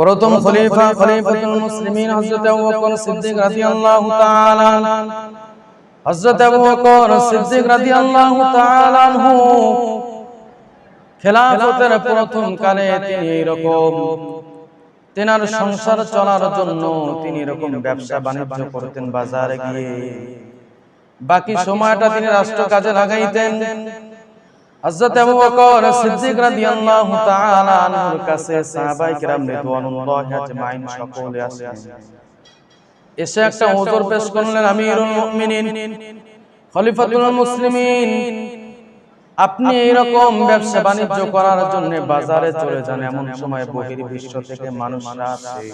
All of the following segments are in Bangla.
প্রথম খলিফা খলিফাতুল মুসলিমিন হযরত আবু বকর সিদ্দিক রাদিয়াল্লাহু তাআলা হযরত আবু বকর সিদ্দিক রাদিয়াল্লাহু তাআলা আনহু। খেলাফতের প্রথম কালে তিনি এরকম তেনার সংসার চলার জন্য তিনি এরকম ব্যবসা বাণিজ্য করতেন বাজারে গিয়ে। বাকি সময়টা তিনি রাষ্ট্র কাজে লাগাইতেন। হযরত আবু বকর সিদ্দিক রাদিয়াল্লাহু তাআলা আনহুর কাছে সাহাবায়ে কিরাম রিদওয়ানুল্লাহি আজমাইন সকলে এসে একটা ওজর পেশ করলেন আমিরুল মুমিনিন খলিফাতুল মুসলিমিন আপনি এরকম ব্যবসা বাণিজ্য করার জন্য বাজারে চলে যান এমন সময় বহির বিশ্ব থেকে মানুষরা আসে।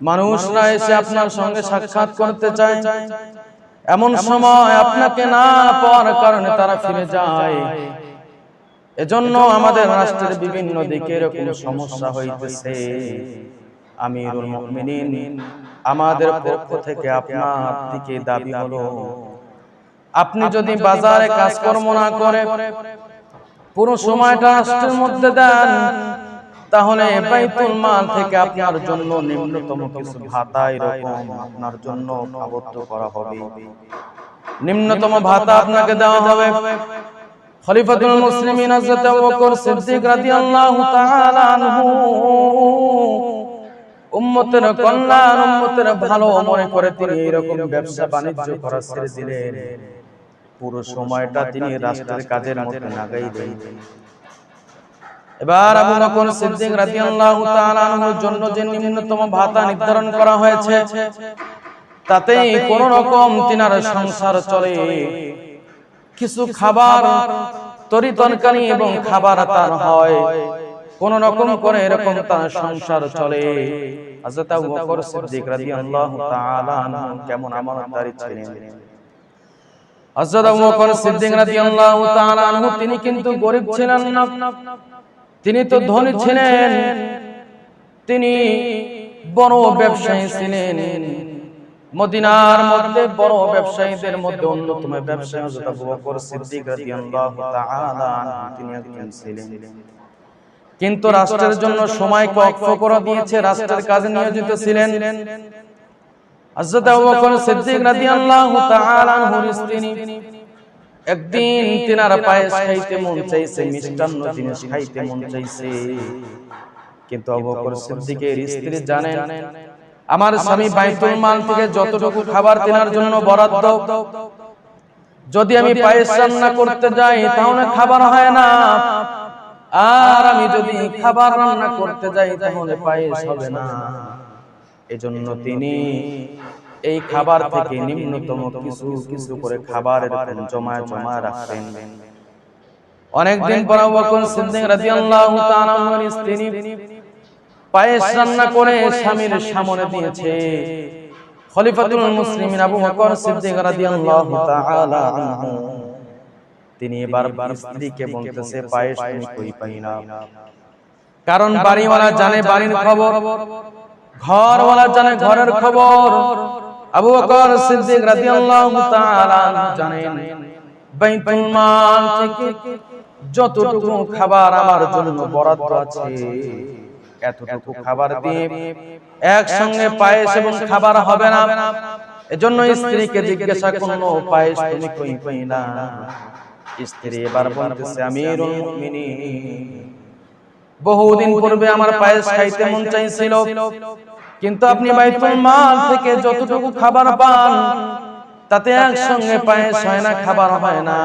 মানুষরা এসে আপনার সঙ্গে সাক্ষাৎ করতে চায়। এমন সময় আপনাকে না পাওয়ার কারণে তারা ফিরে যায়। এজন্য আমাদের রাষ্ট্রের বিভিন্ন দিকে এরকম সমস্যা হইতেছে। আমিরুল মুমিনিন আমাদের পক্ষ থেকে আপনার দিকে দাবি হলো। আপনি যদি বাজারে কাজকর্ম না করে পুরো সময়টা রাষ্ট্রের মধ্যে দেন। তাহলে বাইতুল মাল থেকে আপনার জন্য নিম্নতম কিছু ভাতা এরকম আপনার জন্য আবদ্ধ করা হবে। নিম্নতম ভাতা আপনাকে দেওয়া হবে খলিফাতুল মুসলিমিন হযরত আবু বকর সিদ্দিক রাদিয়াল্লাহু তাআলা আনহু। উম্মতের কল্যাণ উম্মতের ভালো মনে করে তিনি এরকম ব্যবসা বাণিজ্য করা ছেড়ে দিলেন। পুরো সময়টা তিনি রাষ্ট্রের কাজের মধ্যে লাগাই দিলেন। এবার আবু বকর সিদ্দিক রাদিয়াল্লাহু তাআলা আনহুর জন্য যে নিম্নতম ভাতা নির্ধারণ করা হয়েছে তাতেই কোন রকম তিনার সংসার চলে। কিছু খাবার তরি তরকারি এবং খাবার তার হয়। কোন রকম করে এরকম তার সংসার চলে। হযরত আবু বকর সিদ্দিক রাদিয়াল্লাহু তাআলা আনহু কেমন আমানতদারি ছিলেন হযরত আবু বকর সিদ্দিক রাদিয়াল্লাহু তাআলা আনহু তিনি কিন্তু গরিব ছিলেন না। তিনি তো ধনী ছিলেন। তিনি বড় ব্যবসায়ী ছিলেন। মদিনার মধ্যে বড় ব্যবসায়ীদের মধ্যে অন্যতম ব্যবসায়ী হযরত আবু বকর সিদ্দিক রাদিয়াল্লাহু তাআলা তিনি একজন ছিলেন। কিন্তু রাষ্ট্রের জন্য সময় কক্ষ করে দিয়েছে রাষ্ট্রের কাজে নিয়োজিত ছিলেন। হযরত আবু বকর সিদ্দিক রাদিয়াল্লাহু তাআলা আনহুর স্ত্রী একদিন তিনার পায়েস খাইতে মন চাইছে মিষ্টান্ন জিনিস খাইতে মন চাইছে। কিন্তু আবু বকর সিদ্দিকের স্ত্রী জানেন আমার স্বামী বাইতুল মাল থেকে যতটুকু খাবার তিনার জন্য বরাদ্দ যদি আমি পায়েস রান্না করতে যাই তাহলে খাবার হয় না। আর আমি যদি খাবার রান্না করতে যাই তাহলে পায়েস হবে না। এজন্য তিনি এই খাবার থেকে নিম্নতম কিছু কিছু করে খাবার জমায় জমায় রাখতেন অনেকদিন পর পায়েস তিনি কারণ বাড়িওয়ালা জানে বাড়ির খবর, ঘরওয়ালা জানে ঘরের খবর। আবু বকর সিদ্দিক রাদিয়াল্লাহু তাআলা জানেন বাইতুল মাল থেকে যতটুকু খাবার আমার জন্য বরাদ্দ আছে এতটুকু খাবার দিয়ে একসঙ্গে পায়েস এবং খাবার হবে না। এজন্য স্ত্রীকে জিজ্ঞাসা করল পায়েস তুমি কই কই না? স্ত্রী এবার বলতেছে আমিরুল মুমিনিন। বহুদিন পূর্বে আমার পায়েস খাইতে মন চাইছিল। কিন্তু আপনি বাইতুল মাল থেকে যতটুকু খাবার পান, তাতে একসঙ্গে পায়েস হয় না খাবার হয় না।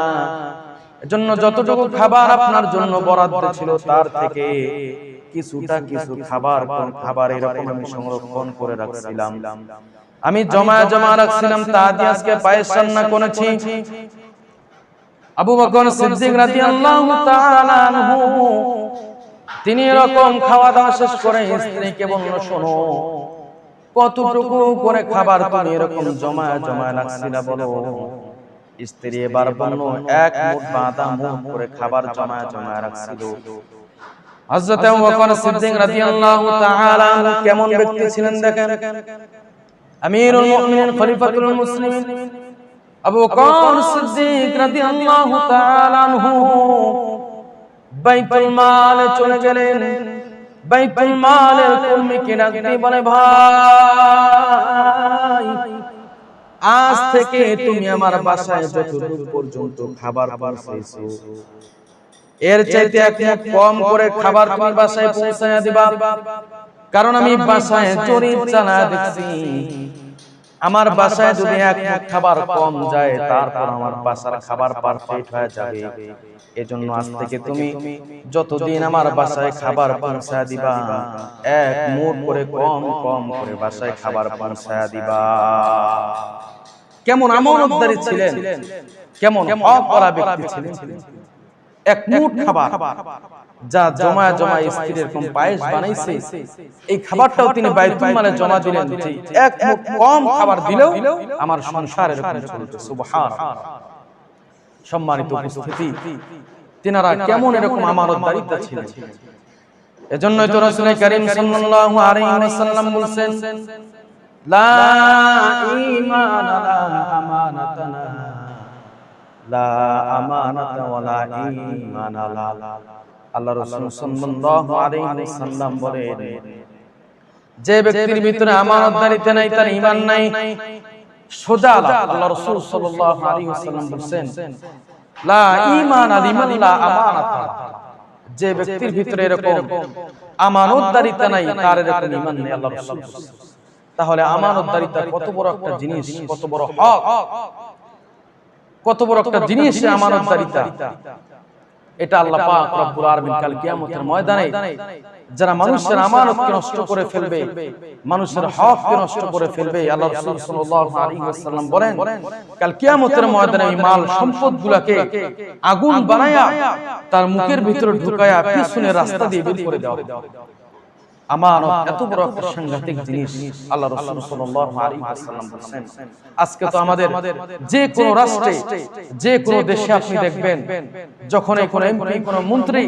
এজন্য যতটুকু খাবার আপনার জন্য বরাদ্দ ছিল তার থেকে কিছুটা কিছু খাবার খাবার এরকম আমি সংরক্ষণ করে রাখছিলাম। আমি জমা জমা রাখছিলাম তা দিয়ে আজকে পায়েস রান্না করেছি। আবু বকর সিদ্দিক রাদিয়াল্লাহু তাআলা আনহু, তিনি এরকম খাওয়া দাওয়া শেষ করে স্ত্রীকে বলল, শোনো কতটুকু করে খাবার তুমি এরকম জমা জমা রাখছিলা বলো। স্ত্রী এবার বলল এক মুঠ বাঁধা মুঠ করে খাবার জমা জমা রাখছিল। হযরত আবু বকর সিদ্দিক রাদিয়াল্লাহু তাআলা কেমন ব্যক্তি ছিলেন দেখেন? আমিরুল মুমিনিন খলিফাতুল মুসলিমিন। আবু বকর সিদ্দিক রাদিয়াল্লাহু তাআলা আনহু বাইতুল মাল চলে গেলেন। বাইতুল মালের কর্মীকে ডাক বলে ভাই? আজ থেকে তুমি আমার বাসায় যতদূর পর্যন্ত খাবার পৌঁছেছো এর চাইতে এক কম করে খাবার তোমার বাসায় পৌঁছায় দিবা। কারণ আমি বাসায় চুরি চানা দেখছি। আমার বাসায় যদি এক খাবার কম যায় তারপর আমার বাসার খাবার পারফেক্ট হয়ে যাবে। এজন্য আজ থেকে তুমি যতদিন আমার বাসায় খাবার পৌঁছায় দিবা এক মুঠ করে কম কম করে বাসায় খাবার পৌঁছায় দিবা। কেমন আমানতদারি ছিলেন? কেমন করা ব্যক্তি ছিলেন? এক মুঠ খাবার যা জমা জমা স্ত্রীর এরকম পায়েস বানাইছে। এই খাবারটাও তিনি বাইতুল মালে জমা দিলেন। যে এক মুঠ কম খাবার দিলেও আমার সংসার এরকম চলবে সুবহান সম্মানিত উপস্থিতি। তিনারা কেমন এরকম আমানতদারিতা ছিলেন? এজন্যই তো রাসূল করিম সাল্লাল্লাহু আলাইহি ওয়াসাল্লাম বলেন লা ঈমান লা আমানাতানা যে ব্যক্তির ভিতরে আমানতদারিতা নাই, তার নাই, সোজা আল্লাহ লা যে ব্যক্তির ভিতরে এরকম আমানতদারিতা নাই, তার এরকম নেই, আল্লাহ। তাহলে আমানতদারিতা কত বড় একটা জিনিস, কত বড় হক। কত বড় একটা জিনিস আমানতদারিতা এটা আল্লাহ পাক রব্বুল আলামিন কাল কিয়ামতের ময়দানে যারা মানুষের আমানতকে নষ্ট করে ফেলবে মানুষের হককে নষ্ট করে ফেলবে আল্লাহ রাসূল সাল্লাল্লাহু আলাইহি ওয়াসাল্লাম বলেন কাল কিয়ামতের ময়দানে এই মাল সম্পদগুলোকে আগুন বানায়া তার মুখের ভিতরে ঢুকায়া পিছনে রাস্তা দিয়ে বের করে দেওয়া। হবে। আমানত এত বড় একটা সাংঘাতিক জিনিস আল্লাহ রাসূল সাল্লাল্লাহু আলাইহি ওয়াসাল্লাম বলেন আজকে তো আমাদের যে কোন রাষ্ট্রে যে কোনো দেশে আপনি দেখবেন যখন এখন এমপি কোন মন্ত্রী